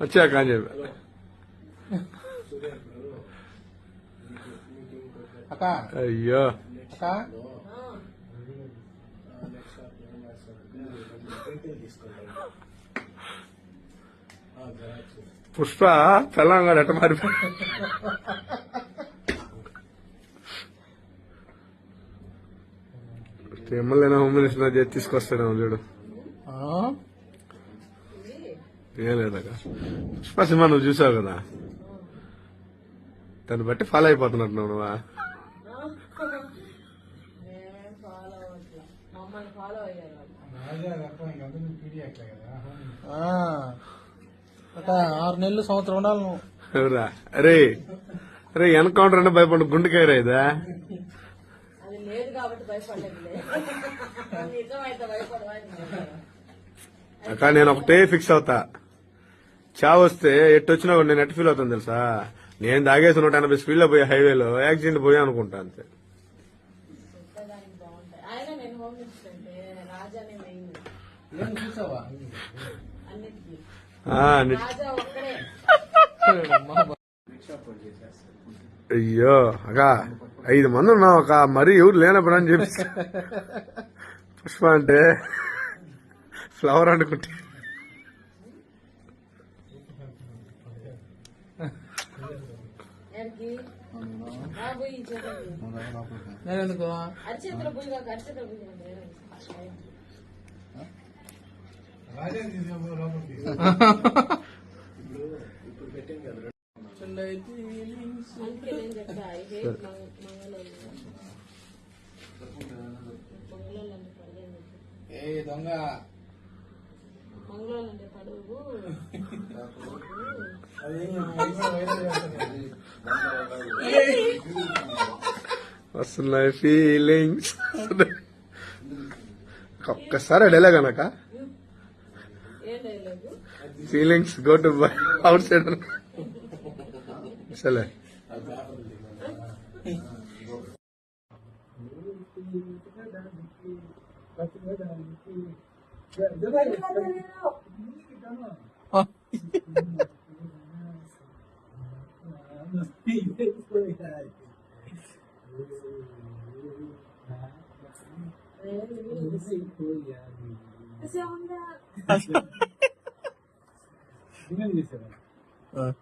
వచ్చాక అని చెప్పి అయ్యో. పుష్ప తెలంగాణ ఎట్ట మారిపోయి ఎమ్మెల్యే హోమ్ మినిస్టర్ చేసి తీసుకొస్తాడేమో చూడు. ఆ? ఏం లేదక్క పుష్ప సినిమా నువ్వు చూసావు కదా? దాన్ని బట్టి ఫాలో అయిపోతున్నట్టు నువ్వా? ఆరు నెలలు సంవత్సరం ఉండాలి నువ్వు. ఎవరా అరే అరే ఎన్కౌంటర్ అంటే భయపడు గుండెకాయరా ఇదా? అక్క నేను ఒకటే ఫిక్స్ అవుతా. చావు వస్తే ఎట్టు వచ్చినా కూడా నేను ఎట్ ఫీల్ అవుతాను తెలుసా? నేను దాగేసి నూట ఎనభై స్పీడ్లో పోయే హైవేలో యాక్సిడెంట్ పోయా అనుకుంటా అంతే. అయ్యో అక్క ఐదు మంది ఉన్నాం ఒక మరి ఎవరు లేనప్పుడు అని చెప్పి. పుష్ప అంటే ఫ్లవర్ అనుకుంటే. అంటే పడలేదు ఏ దొంగ మంగళూరు అంటే పడుగు వస్తున్నాయి ఫీలింగ్స్. ఒక్కసారి అడేలా కనుక feelings go to outside సరే favorite for that. Kasi ako na. Tingnan niyo sila. Ah.